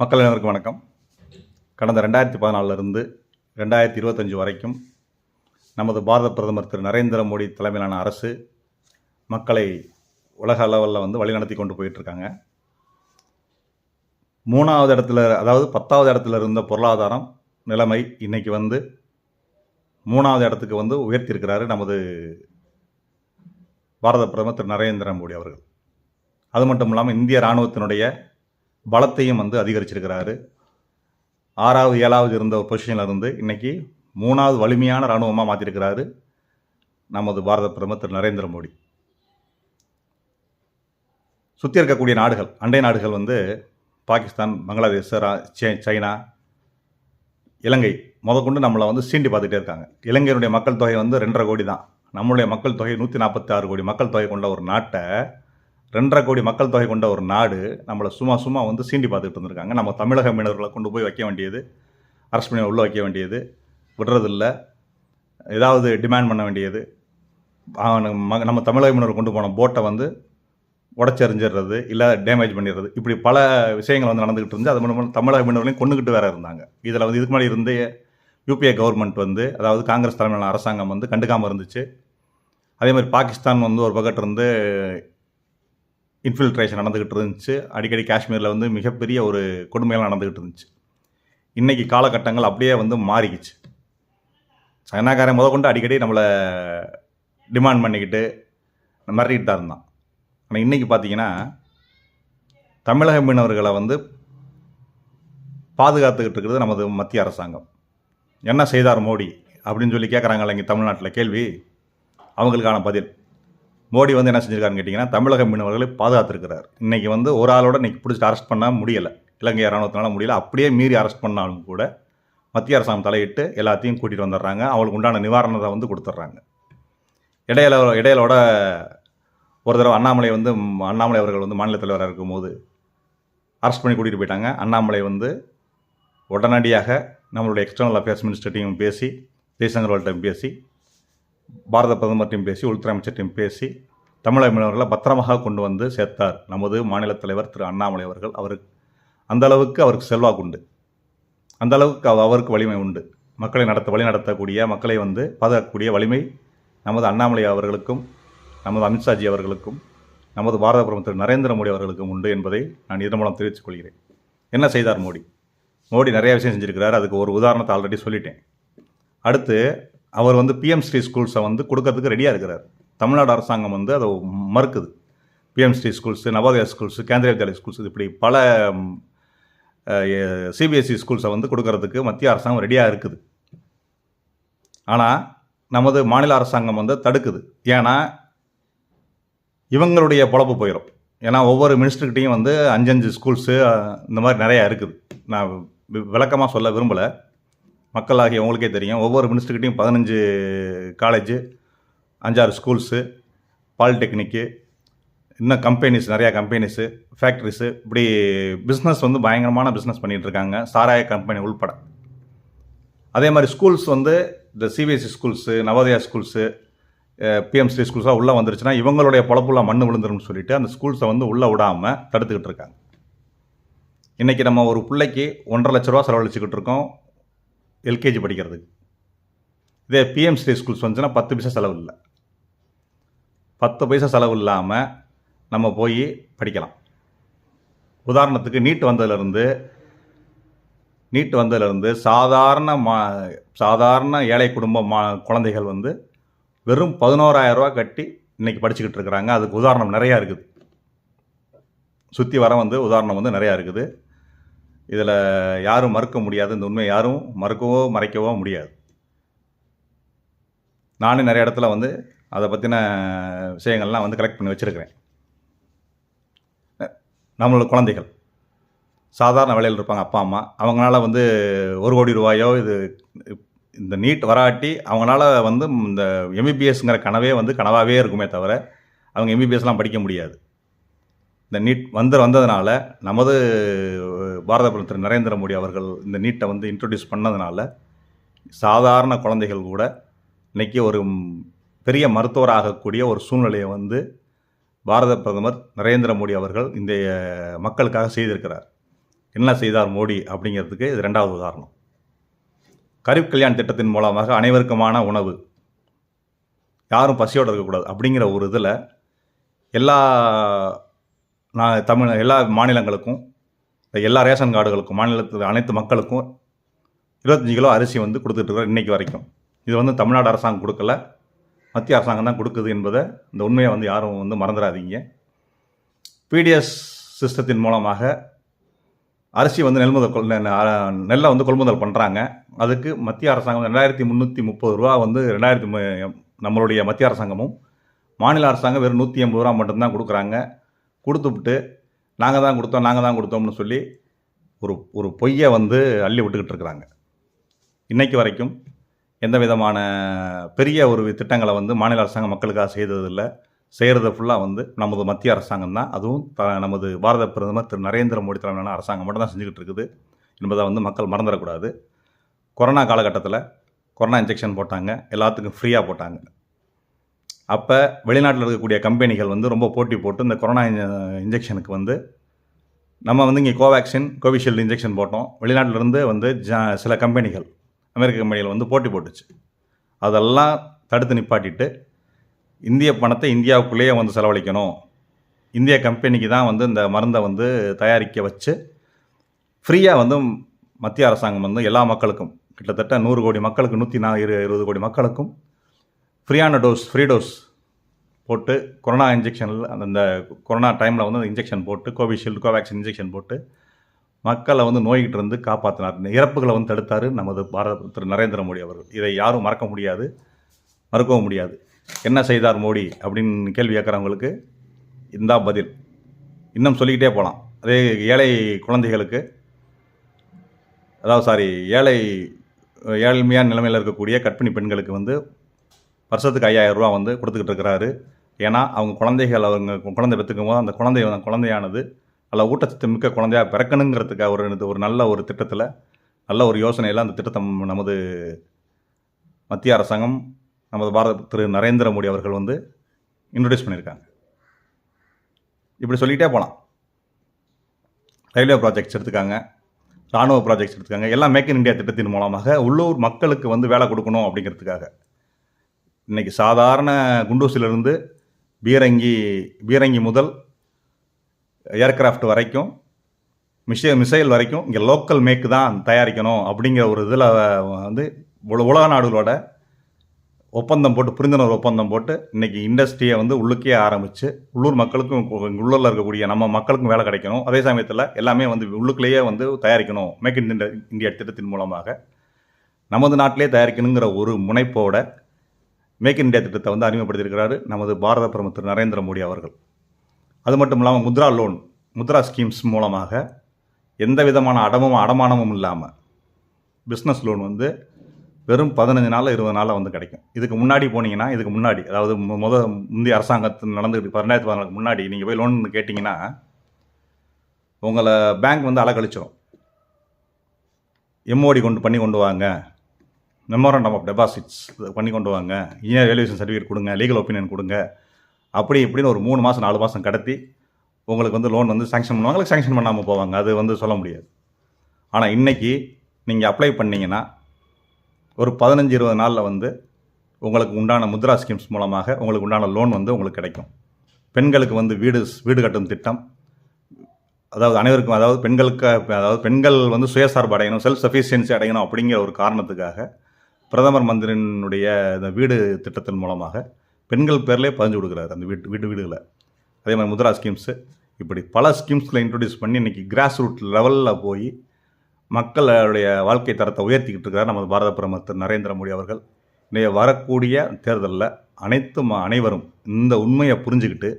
மக்கள் அனைவருக்கும் வணக்கம். கடந்த ரெண்டாயிரத்தி பதினாலிருந்து ரெண்டாயிரத்தி இருபத்தஞ்சு வரைக்கும் நமது பாரத பிரதமர் திரு நரேந்திர மோடி தலைமையிலான அரசு மக்களை உலக அளவில் வந்து வழிநடத்தி கொண்டு போயிட்டுருக்காங்க. மூணாவது இடத்துல அதாவது பத்தாவது இடத்துல இருந்த பொருளாதாரம் நிலைமை இன்னைக்கு வந்து மூணாவது இடத்துக்கு வந்து உயர்த்தியிருக்கிறாரு நமது பாரத பிரதமர் திரு நரேந்திர மோடி அவர்கள். அது மட்டும் இல்லாமல் இந்திய இராணுவத்தினுடைய பலத்தையும் வந்து அதிகரிச்சிருக்கிறாரு. ஆறாவது ஏழாவது இருந்த ஒரு பொசிஷனில் இருந்து இன்னைக்கு மூணாவது வலிமையான இராணுவமாக மாற்றிருக்கிறாரு நமது பாரத பிரதமர் திரு. நரேந்திர மோடி. சுற்றி இருக்கக்கூடிய நாடுகள் அண்டை நாடுகள் வந்து பாகிஸ்தான் பங்களாதேஷ் ரா- சைனா இலங்கை முதற்கொண்டு நம்மளை வந்து சீண்டி பார்த்துட்டே இருக்காங்க. இலங்கையினுடைய மக்கள் தொகை வந்து ரெண்டரை கோடி தான். நம்மளுடைய மக்கள் தொகை நூற்றி நாற்பத்தி ஆறு கோடி. மக்கள் தொகை கொண்ட ஒரு நாட்டை ரெண்டரை கோடி மக்கள் தொகை கொண்ட ஒரு நாடு நம்மளை சும்மா சும்மா வந்து சீண்டி பார்த்துட்டு இருந்திருக்காங்க. நம்ம தமிழக மீனவர்களை கொண்டு போய் வைக்க வேண்டியது அரசு பண்ணி உள்ளே வைக்க வேண்டியது விடுறதில்ல. ஏதாவது டிமாண்ட் பண்ண வேண்டியது. ம- நம்ம தமிழக மீனவர் கொண்டு போன போட்டை வந்து உடச்செறிஞ்சிடுறது இல்லை டேமேஜ் பண்ணிடுறது. இப்படி பல விஷயங்கள் வந்து நடந்துகிட்டு இருந்து அது மூலமாக தமிழக மீனவர்களையும் கொண்டுகிட்டு வேற இருந்தாங்க. இதில் வந்து இதுக்கு முன்னாடி இருந்தே யூபிஏ கவர்மெண்ட் வந்து அதாவது காங்கிரஸ் தலைமையிலான அரசாங்கம் வந்து கண்டுக்காமல் இருந்துச்சு. அதே மாதிரி பாகிஸ்தான் வந்து ஒரு பக்கத்து இருந்து இன்ஃபில்ட்ரேஷன் நடந்துக்கிட்டு இருந்துச்சு. அடிக்கடி காஷ்மீரில் வந்து மிகப்பெரிய ஒரு கொடுமையெல்லாம் நடந்துக்கிட்டு இருந்துச்சு. இன்றைக்கி காலகட்டங்கள் அப்படியே வந்து மாறிக்கிச்சு. சைனாக்காரன் முத கொண்டு அடிக்கடி நம்மளை டிமாண்ட் பண்ணிக்கிட்டு மிரட்டிட்டு தான் இருந்தான். ஆனால் இன்றைக்கி பார்த்தீங்கன்னா தமிழக மீனவர்களை வந்து பாதுகாத்துக்கிட்டு இருக்கிறது நமது மத்திய அரசாங்கம். என்ன செய்தார் மோடி அப்படின்னு சொல்லி கேட்குறாங்களே இங்கே தமிழ்நாட்டில் கேள்வி? அவங்களுக்கான பதில். மோடி வந்து என்ன செஞ்சிருக்காருன்னு கேட்டிங்கன்னா தமிழக மீனவர்களை பாதுகாத்திருக்கிறார். இன்றைக்கி வந்து ஒரு ஆளோட இன்னைக்கு பிடிச்சிட்டு அரெஸ்ட் பண்ண முடியலை. இலங்கை இராணுவத்தினால முடியல. அப்படியே மீறி அரெஸ்ட் பண்ணாலும் கூட மத்திய அரசாங்கம் தலையிட்டு எல்லாத்தையும் கூட்டிகிட்டு வந்துடுறாங்க. அவங்களுக்கு உண்டான நிவாரணத்தை வந்து கொடுத்துட்றாங்க. இடையில இடையிலோட ஒரு தடவை அண்ணாமலை வந்து அண்ணாமலை அவர்கள் வந்து மாநில தலைவராக இருக்கும்போது அரெஸ்ட் பண்ணி கூட்டிகிட்டு போயிட்டாங்க. அண்ணாமலை வந்து உடனடியாக நம்மளுடைய எக்ஸ்டர்னல் அஃபேர்ஸ் மினிஸ்டர்ட்டையும் பேசி ஜெய்சங்கர்வால்ட்டையும் பேசி பாரத பிரதமர்கிட்டையும் பேசி உள்துறை அமைச்சர்கிட்டையும் பேசி தமிழக மீனவர்களை பத்திரமாக கொண்டு வந்து சேர்த்தார். நமது மாநில தலைவர் திரு அண்ணாமலை அவர்கள். அவருக்கு அந்த அளவுக்கு அவருக்கு செல்வாக்கு உண்டு. அந்த அளவுக்கு அவ- அவருக்கு வலிமை உண்டு. மக்களை நடத்த வழி நடத்தக்கூடிய மக்களை வந்து பாதுகாக்கக்கூடிய வலிமை நமது அண்ணாமலை அவர்களுக்கும் நமது அமித்ஷாஜி அவர்களுக்கும் நமது பாரத பிரதமர் திரு நரேந்திர மோடி அவர்களுக்கும் உண்டு என்பதை நான் இதன் மூலம் தெரிவித்துக் கொள்கிறேன். என்ன செய்தார் மோடி? மோடி நிறைய விஷயம் செஞ்சுருக்கிறார். அதுக்கு ஒரு உதாரணத்தை ஆல்ரெடி சொல்லிட்டேன். அடுத்து அவர் வந்து பிஎம் ஸ்ரீ ஸ்கூல்ஸை வந்து கொடுக்கறதுக்கு ரெடியாக இருக்கிறார். தமிழ்நாடு அரசாங்கம் வந்து அதை மறுக்குது. PM Shri schools Navodaya schools Kendriya Vidyalaya schools இப்படி பல சிபிஎஸ்சி ஸ்கூல்ஸை வந்து கொடுக்கறதுக்கு மத்திய அரசாங்கம் ரெடியாக இருக்குது. ஆனால் நமது மாநில அரசாங்கம் வந்து தடுக்குது. ஏன்னா இவங்களுடைய பொழப்பு போயிடும் ஏன்னா ஒவ்வொரு மினிஸ்டர்கிட்டையும் வந்து அஞ்சஞ்சு ஸ்கூல்ஸு இந்த மாதிரி நிறையா இருக்குது. நான் விளக்கமாக சொல்ல விரும்பலை. மக்களாகிய உங்களுக்கே தெரியும். ஒவ்வொரு மினிஸ்டர்கிட்டையும் பதினஞ்சு காலேஜு அஞ்சாறு ஸ்கூல்ஸு பாலிடெக்னிக்கு இன்னும் கம்பெனிஸ் நிறையா கம்பெனிஸு ஃபேக்ட்ரிஸு இப்படி பிஸ்னஸ் வந்து பயங்கரமான பிஸ்னஸ் பண்ணிகிட்டு இருக்காங்க. சாராய கம்பெனி உள்பட. அதே மாதிரி ஸ்கூல்ஸ் வந்து இந்த CBSE schools Navodaya schools PMC ஸ்கூல்ஸாக உள்ளே வந்துருச்சுன்னா இவங்களுடைய பொழப்புள்ள மண் விழுந்துரும்னு சொல்லிட்டு அந்த ஸ்கூல்ஸை வந்து உள்ளே விடாமல் தடுத்துக்கிட்டு இருக்காங்க. இன்றைக்கி நம்ம ஒரு பிள்ளைக்கு ஒன்றரை லட்ச ரூபா செலவழிச்சிக்கிட்டு இருக்கோம். எல்கேஜி படிக்கிறதுக்கு. இதே பிஎம் ஸ்ரீ ஸ்கூல்ஸ் வந்துச்சுன்னா பத்து பைசா செலவு இல்லை. பத்து பைசா செலவு இல்லாமல் நம்ம போய் படிக்கலாம். உதாரணத்துக்கு நீட் வந்ததுலேருந்து நீட் வந்ததுலேருந்து சாதாரண மா சாதாரண ஏழை குடும்ப மா குழந்தைகள் வந்து வெறும் 11000 ரூபா கட்டி இன்றைக்கி படிச்சுக்கிட்டு இருக்கிறாங்க. அதுக்கு உதாரணம் நிறையா இருக்குது. சுற்றி வர வந்து உதாரணம் வந்து நிறையா இருக்குது. இதில் யாரும் மறுக்க முடியாது. இந்த உண்மையை யாரும் மறுக்கவோ மறைக்கவோ முடியாது. நானும் நிறைய இடத்துல வந்து அதை பற்றின விஷயங்கள்லாம் வந்து கலெக்ட் பண்ணி வச்சுருக்கிறேன். நம்மளோட குழந்தைகள். சாதாரண வேலையில் இருப்பாங்க அப்பா அம்மா. அவங்களால வந்து ஒரு கோடி ரூபாயோ இது இந்த நீட் வராட்டி அவங்களால வந்து இந்த எம்பிபிஎஸ்ங்கிற கனவே வந்து கனவாகவே இருக்குமே தவிர அவங்க எம்பிபிஎஸ்லாம் படிக்க முடியாது. இந்த நீட் வந்து வந்ததுனால நமது பாரத பிரதமர் திரு நரேந்திர மோடி அவர்கள் இந்த நீட்டை வந்து இன்ட்ரடியூஸ் பண்ணதுனால சாதாரண குழந்தைகள் கூட இன்றைக்கி ஒரு பெரிய மருத்துவர் ஆகக்கூடிய ஒரு சூழ்நிலையை வந்து பாரத பிரதமர் நரேந்திர மோடி அவர்கள் இந்த மக்களுக்காக செய்திருக்கிறார். என்ன செய்தார் மோடி அப்படிங்கிறதுக்கு இது ரெண்டாவது உதாரணம். கரீப் கல்யாண் திட்டத்தின் மூலமாக அனைவருக்குமான உணவு யாரும் பசியோடு இருக்கக்கூடாது அப்படிங்கிற ஒரு இதில் எல்லா நான் தமிழ் எல்லா மாநிலங்களுக்கும் எல்லா ரேஷன் கார்டுகளுக்கும் மாநிலத்தில் அனைத்து மக்களுக்கும் இருபத்தஞ்சி கிலோ அரிசி வந்து கொடுத்துட்ருக்கோம் இன்றைக்கி வரைக்கும். இது வந்து தமிழ்நாடு அரசாங்கம் கொடுக்கல. மத்திய அரசாங்கம் தான் கொடுக்குது என்பதை இந்த உண்மையை வந்து யாரும் வந்து மறந்துடாதீங்க. பிடிஎஸ் சிஸ்டத்தின் மூலமாக அரிசி வந்து நெல்முதல் கொள் நெல்லை வந்து கொள்முதல் பண்ணுறாங்க அதுக்கு மத்திய அரசாங்கம் ரெண்டாயிரத்தி முந்நூற்றி முப்பது ரூபா வந்து ரெண்டாயிரத்தி நம்மளுடைய மத்திய அரசாங்கமும் மாநில அரசாங்கம் வெறும் நூற்றி ஐம்பது ரூபா மட்டும்தான் கொடுக்குறாங்க. கொடுத்துவிட்டு நாங்கள் தான் கொடுத்தோம் நாங்கள் தான் கொடுத்தோம்னு சொல்லி ஒரு ஒரு பொய்யை வந்து அள்ளி விட்டுக்கிட்டு இருக்கிறாங்க. இன்றைக்கு வரைக்கும் எந்த விதமான பெரிய ஒரு திட்டங்களை வந்து மாநில அரசாங்கம் மக்களுக்காக செய்ததில்லை. செய்கிறது ஃபுல்லாக வந்து நமது மத்திய அரசாங்கம் தான். அதுவும் த நமது பாரத பிரதமர் திரு நரேந்திர மோடி தலைமையிலான அரசாங்கம் மட்டும் தான் செஞ்சுக்கிட்டு இருக்குது. என்பதை வந்து மக்கள் மறந்துடக்கூடாது. கொரோனா காலகட்டத்தில் கொரோனா இன்ஜெக்ஷன் போட்டாங்க. எல்லாத்துக்கும் ஃப்ரீயாக போட்டாங்க. அப்போ வெளிநாட்டில் இருக்கக்கூடிய கம்பெனிகள் வந்து ரொம்ப போட்டி போட்டு இந்த கொரோனா இன்ஜெக்ஷனுக்கு வந்து நம்ம வந்து இங்கே கோவேக்சின் கோவிஷீல்டு இன்ஜெக்ஷன் போட்டோம். வெளிநாட்டிலேருந்து வந்து ஜா சில கம்பெனிகள் அமெரிக்க கம்பெனிகள் வந்து போட்டி போட்டுச்சு. அதெல்லாம் தடுத்து நிப்பாட்டிட்டு இந்திய பணத்தை இந்தியாவுக்குள்ளேயே வந்து செலவழிக்கணும். இந்திய கம்பெனிக்கு தான் வந்து இந்த மருந்தை வந்து தயாரிக்க வச்சு ஃப்ரீயாக வந்து மத்திய அரசாங்கம் வந்து எல்லா மக்களுக்கும் கிட்டத்தட்ட நூறு கோடி மக்களுக்கு நூற்றி நா இரு இருபது கோடி மக்களுக்கும் ஃப்ரீயான டோஸ் ஃப்ரீ டோஸ் போட்டு கொரோனா இன்ஜெக்ஷனில் அந்த கொரோனா டைமில் வந்து அந்த இன்ஜெக்ஷன் போட்டு கோவிஷீல்டு கோவேக்சின் இன்ஜெக்ஷன் போட்டு மக்களை வந்து நோய்கிட்ட இருந்து காப்பாற்றினார் இறப்புகளை வந்து தடுத்தார் நமது பாரத திரு நரேந்திர மோடி அவர்கள். இதை யாரும் மறக்க முடியாது மறுக்கவும் முடியாது. என்ன செய்தார் மோடி அப்படின்னு கேள்வி கேட்குறவங்களுக்கு இந்தா பதில். இன்னும் சொல்லிக்கிட்டே போகலாம் அதே ஏழை குழந்தைகளுக்கு அதாவது சாரி ஏழை ஏழ்மையான நிலைமையில் இருக்கக்கூடிய கற்பிணி பெண்களுக்கு வந்து வருஷத்துக்கு ஐயாயிரம் ரூபா வந்து கொடுத்துக்கிட்டு இருக்கிறாரு. ஏன்னா அவங்க குழந்தைகள் அவங்க குழந்தை பெற்றுக்கும் போது அந்த குழந்தை குழந்தையானது நல்ல ஊட்டச்சத்து மிக்க குழந்தையாக பிறக்கணுங்கிறதுக்காக ஒரு இது ஒரு நல்ல ஒரு திட்டத்தில் நல்ல ஒரு யோசனையில் அந்த திட்டத்தை நமது மத்திய அரசாங்கம் நமது பாரத திரு நரேந்திர மோடி அவர்கள் வந்து இன்ட்ரடியூஸ் பண்ணியிருக்காங்க. இப்படி சொல்லிகிட்டே போகலாம் ரயில்வே ப்ராஜெக்ட்ஸ் எடுத்துக்காங்க ராணுவ ப்ராஜெக்ட்ஸ் எடுத்துக்காங்க எல்லாம் மேக் இன் இந்தியா திட்டத்தின் மூலமாக உள்ளூர் மக்களுக்கு வந்து வேலை கொடுக்கணும் அப்படிங்கிறதுக்காக. இன்றைக்கி சாதாரண குண்டூசிலிருந்து பீரங்கி பீரங்கி முதல் ஏர்கிராஃப்ட் வரைக்கும் மிஷ மிசைல் வரைக்கும் இங்கே லோக்கல் மேக்கு தான் தயாரிக்கணும் அப்படிங்கிற ஒரு இதில் வந்து உல- உலக நாடுகளோட ஒப்பந்தம் போட்டு புரிந்துணர்வு ஒப்பந்தம் போட்டு இன்றைக்கி இண்டஸ்ட்ரியை வந்து உள்ளுக்கே ஆரம்பித்து உள்ளூர் மக்களுக்கும் உள்ளூரில் இருக்கக்கூடிய நம்ம மக்களுக்கும் வேலை கிடைக்கணும். அதே சமயத்தில் எல்லாமே வந்து உள்ளுக்குள்ளேயே வந்து தயாரிக்கணும் மேக் இன் இந்தியா திட்டத்தின் மூலமாக. நமது நாட்டிலே தயாரிக்கணுங்கிற ஒரு முனைப்போட மேக் இன் இந்தியா திட்டத்தை வந்து அறிமுகப்படுத்தியிருக்கிறாரு நமது பாரத பிரதமர் திரு நரேந்திர மோடி அவர்கள். அது மட்டும் இல்லாமல் முத்ரா லோன் முத்ரா ஸ்கீம்ஸ் மூலமாக எந்த விதமான அடமும் அடமானமும் இல்லாமல் பிஸ்னஸ் லோன் வந்து வெறும் பதினஞ்சு நாள் இருபது நாளில் வந்து கிடைக்கும். இதுக்கு முன்னாடி போனீங்கன்னா இதுக்கு முன்னாடி அதாவது முத முந்தைய அரசாங்கத்தில் நடந்துக்கிட்டு ரெண்டாயிரத்தி பதினாலுக்கு முன்னாடி நீங்கள் போய் லோன் கேட்டிங்கன்னா உங்களை பேங்க் வந்து அலக்கழிச்சிடும் எம்ஓடி கொண்டு பண்ணி கொண்டு வாங்க. மெமோரண்டம் ஆஃப் டெபாசிட்ஸ் பண்ணி கொண்டு வாங்க. இன்ஜினியர் வேல்யூஷன் சர்டிஃபிகேட் கொடுங்க லீகல் ஒப்பீனியன் கொடுங்க. அப்படி இப்படின்னு ஒரு மூணு மாதம் நாலு மாதம் கடத்தி உங்களுக்கு வந்து லோன் வந்து சாங்ஷன் பண்ணுவாங்க சாங்ஷன் பண்ணாமல் போவாங்க. அது வந்து சொல்ல முடியாது. ஆனால் இன்றைக்கி நீங்கள் அப்ளை பண்ணிங்கன்னா ஒரு பதினஞ்சு இருபது நாளில் வந்து உங்களுக்கு உண்டான முத்ரா ஸ்கீம்ஸ் மூலமாக உங்களுக்கு உண்டான லோன் வந்து உங்களுக்கு கிடைக்கும். பெண்களுக்கு வந்து வீடு வீடு கட்டும் திட்டம். அதாவது அனைவருக்கும் அதாவது பெண்களுக்கு அதாவது பெண்கள் வந்து சுயசார்பு அடையணும் செல்ஃப் சஃபிஷியன்சி அடையணும் அப்படிங்கிற ஒரு காரணத்துக்காக பிரதமர் மந்திரியினுடைய இந்த வீடு திட்டத்தின் மூலமாக பெண்கள் பேர்லேயே பதிஞ்சு கொடுக்குறாரு அந்த வீட்டு வீட்டு வீடுகளை. அதே மாதிரி முத்ரா ஸ்கீம்ஸு. இப்படி பல ஸ்கீம்ஸில் இன்ட்ரடியூஸ் பண்ணி இன்றைக்கி கிராஸ் ரூட் லெவலில் போய் மக்களுடைய வாழ்க்கை தரத்தை உயர்த்திக்கிட்டு இருக்கிறார் நமது பாரத பிரதமர் திரு நரேந்திர மோடி அவர்கள். இன்றைய வரக்கூடிய தேர்தலில் அனைத்து ம- அனைவரும் இந்த உண்மையை புரிஞ்சுக்கிட்டு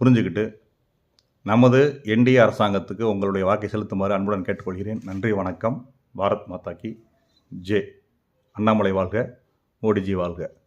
புரிஞ்சுக்கிட்டு நமது என்டிஏ அரசாங்கத்துக்கு உங்களுடைய வாக்கை செலுத்துமாறு அன்புடன் கேட்டுக்கொள்கிறேன். நன்றி வணக்கம். பாரத் மாதாக்கி ஜே அண்ணாமலை வாழ்க மோடிஜி வாழ்க.